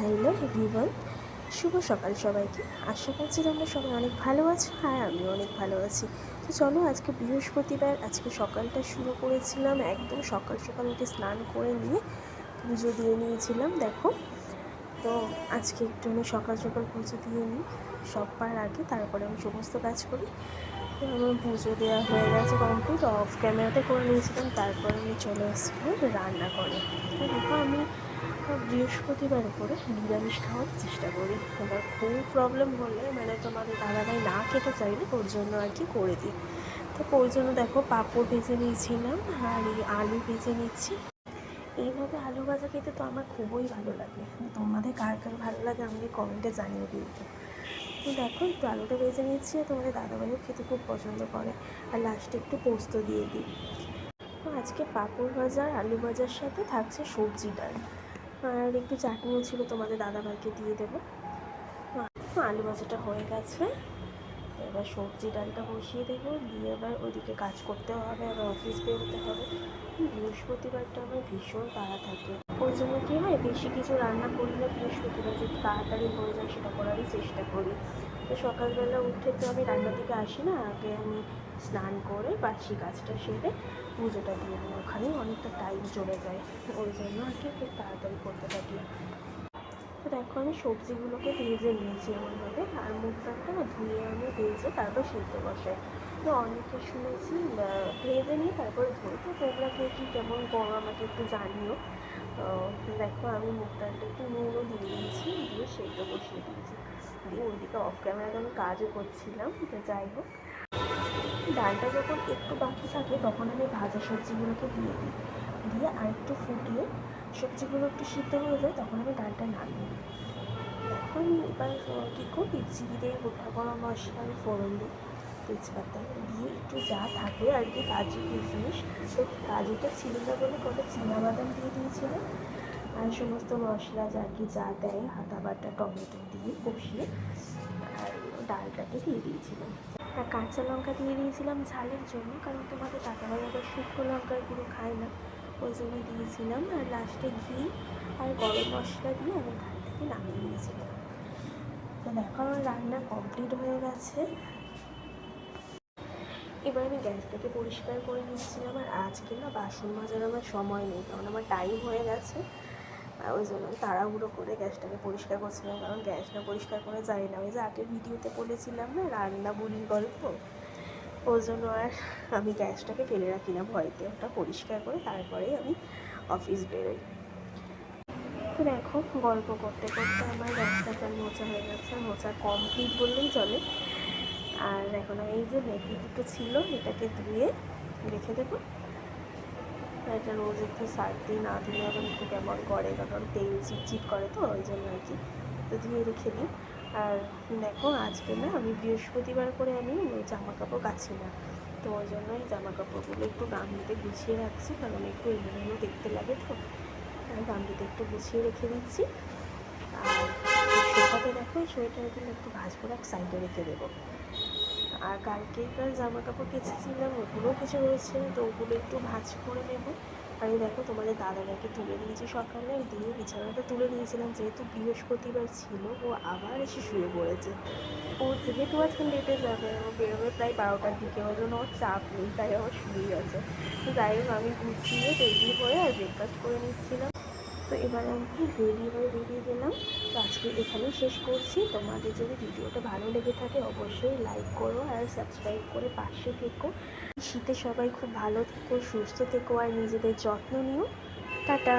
Hello everyone, শুভ সকাল সবাইকে। আশা করছি তোমরা সবাই অনেক ভালো আছো হ্যাঁ আমি অনেক ভালো আছি। তো চলো আজকে বৃহস্পতিবার, আজকে সকালটা শুরু করেছিলাম একদম সকাল সকাল উঠে স্নান করে নিয়ে পুজো দিয়ে নিয়েছিলাম, দেখো। তো আজকে একটু আমি সকাল সকাল পুজো দিয়ে নিই সববার আগে, তারপরে আমি সমস্ত কাজ করি। তো আমার পুজো দেওয়া হয়ে গেছে কমপ্লিট অফ ক্যামেরাতে করে নিয়েছিলাম, তারপর আমি চলে এসেছিলাম রান্না করে তো দেখো আমি বৃহস্পতিবার করে নিরামিষ খাওয়ার চেষ্টা করি। এবার খুব প্রবলেম হলে মানে তোমাদের দাদাভাই না খেতে চাইলে ওর জন্য আর কি করে দিই। তো ওর জন্য দেখো পাঁপড় ভেজে নিয়েছিলাম আর এই আলু ভেজে নিচ্ছি। এইভাবে আলু ভাজা খেতে তো আমার খুবই ভালো লাগে। তোমাদের কার কার ভালো লাগে আমাকে কমেন্টে জানিয়ে দিতে তো। দেখো একটু আলুটা ভেজে নিচ্ছি আর তোমাদের দাদাভাইও খেতে খুব পছন্দ করে। আর লাস্টে একটু পোস্ত দিয়ে দিই। তো আজকে পাঁপড় ভাজা আলু ভাজার সাথে থাকছে সবজি ডাল। আর একটু চাটনিও ছিল তোমাদের দাদাভাইকে দিয়ে দেবো। আলু ভাজাটা হয়ে গেছে। এবার সবজি ডালটা বসিয়ে দেবো। দিয়ে এবার ওইদিকে কাজ করতে হবে, আবার অফিস বেরোতে হবে। বৃহস্পতিবারটা আমার ভীষণ তাড়া থাকে। ওই জন্য কী হয়, বেশি কিছু রান্না করি না বৃহস্পতিবার যদি তাড়াতাড়ি হয়ে যায় সেটা করারই চেষ্টা করি। তো সকালবেলা উঠে তো আমি রান্না থেকে আসি না, আগে আমি স্নান করে বাসি কাজটা সেরে পুজোটা দিয়ে নিই ওখানেই অনেকটা টাইম চলে যায়। ওই জন্য আর কি খুব তাড়াতাড়ি করতে থাকি। তো দেখো, আমি সবজিগুলোকে ভেজে নিয়েছি এমনভাবে। আর মুখটাটা না ধুয়ে আমি ভেজে তারপর সিদ্ধ বসাই। তো অনেকে শুনেছি ভেজে নিয়ে তারপরে ধুই তো তোমরা কে কী কেমন করো আমাকে একটু জানিও। দেখো, আমি ডালটা একটু নুনও দিয়ে দিয়েছি, দিয়ে সেদ্ধ বসিয়ে দিয়েছি। দিয়ে ওইদিকে অফ ক্যামেরাতে আমি কাজও করছিলাম, তো যাই হোক। ডালটা যখন একটু বাকি থাকে, তখন আমি ভাজা সবজিগুলোকে দিয়ে দিই। দিয়ে আর একটু ফুটিয়ে সবজিগুলো একটু সিদ্ধ হয়ে যায়, তখন আমি ডালটা নামিয়ে দিই এখন এবার কী করি? জিরে গোটা গরম মশলা আমি ফোড়ন দিই, তেজপাতা। দিয়ে একটু যা থাকে আর কি, কাজু কিশমিশ। তো কাজুটা ছিল না বলে কটা বাদাম দিয়ে দিয়েছিলাম। আর সমস্ত মশলা যা কি যা দেয়, আদা বাটা, টমেটো দিয়ে কষিয়ে আর ডালটাকে দিয়ে দিয়েছিলাম। আর কাঁচা লঙ্কা দিয়ে দিয়েছিলাম ঝালের জন্য, কারণ তোমাদের দাদাভাই আবার শুকনো লঙ্কার গুঁড়ো খায় না, ওই জন্য দিয়েছিলাম। আর লাস্টে ঘি আর গরম মশলা দিয়ে আমি ডালটাকে নামিয়ে দিয়েছিলাম তো দেখো আমার রান্না কমপ্লিট হয়ে গেছে। এবার আমি গ্যাসটাকে পরিষ্কার করে নিচ্ছিলাম, আর আজকে না বাসন মাজার আমার সময় নেই, কারণ আমার টাইম হয়ে গেছে। ওই জন্য তাড়াহুড়ো করে গ্যাসটাকে পরিষ্কার করছিলাম, কারণ গ্যাসটা পরিষ্কার করে যাই না। ওই যে আগের ভিডিওতে বলেছিলাম না, রান্না বুড়ির গল্প? ওই জন্য আর আমি গ্যাসটাকে ফেলে রাখি না ভয়তে, ওটা পরিষ্কার করে তারপরেই আমি অফিস বেরোই। তো দেখো, গল্প করতে করতে আমার গ্যাসটা প্রায় মোচা হয়ে গেছে, মোচা কমপ্লিট বললেই চলে। আর এখন এই যে মেথি দুটো ছিল, এটাকে ধুয়ে রেখে দেবো। এটা রোজ একটু সার্দি না ধুলে আবার একটু কেমন করে, কারণ তেল চিটচিট করে তো, ওই জন্য আর কি। তো ধুয়ে রেখে দিই। আর দেখো, আজকে না আমি বৃহস্পতিবার করে আমি জামা কাপড় কাছি না। তো ওই জন্য এই জামা কাপড়গুলো একটু গামলিতে গুছিয়ে রাখছি, কারণ একটু এলোমেলো দেখতে লাগে তো। গামলিতে একটু গুছিয়ে রেখে দিচ্ছি। আর শোকাতে দেখো সোয়েটারগুলো একটু ভাজ করে এক সাইডে রেখে দেবো। আর কালকেকার জামা কাপড় কেচেছিলাম ওগুলোও কিছু রয়েছে তো ওগুলো একটু ভাঁজ করে নেব। এই দেখো তোমাদের দাদাভাইকে তুলে দিয়েছি সকালে, দিয়ে বিছানাটা তুলে দিয়েছিলাম যেহেতু বৃহস্পতিবার ছিল, ও আবার এসে শুয়ে পড়েছে। ও যেহেতু আজকে লেটে যাবে, ও বেরোবে প্রায় বারোটার দিকে ওই জন্য ওর চাপ নেই, তাই আমার শুয়েই আছে। তো যাই হোক, আমি গুছিয়ে রেডি হয়ে আর ব্রেকফাস্ট করে নিচ্ছিলাম। তো এবার আমি রেডি হয়ে বেরিয়ে গেলাম। তো আজকে এখানেই শেষ করছি। তোমাদের যদি ভিডিওটা ভালো লেগে থাকে, অবশ্যই লাইক করো আর সাবস্ক্রাইব করে পাশে থেকো। শীতে সবাই খুব ভালো থেকো, সুস্থ থেকো আর নিজেদের যত্ন নিও। টাটা!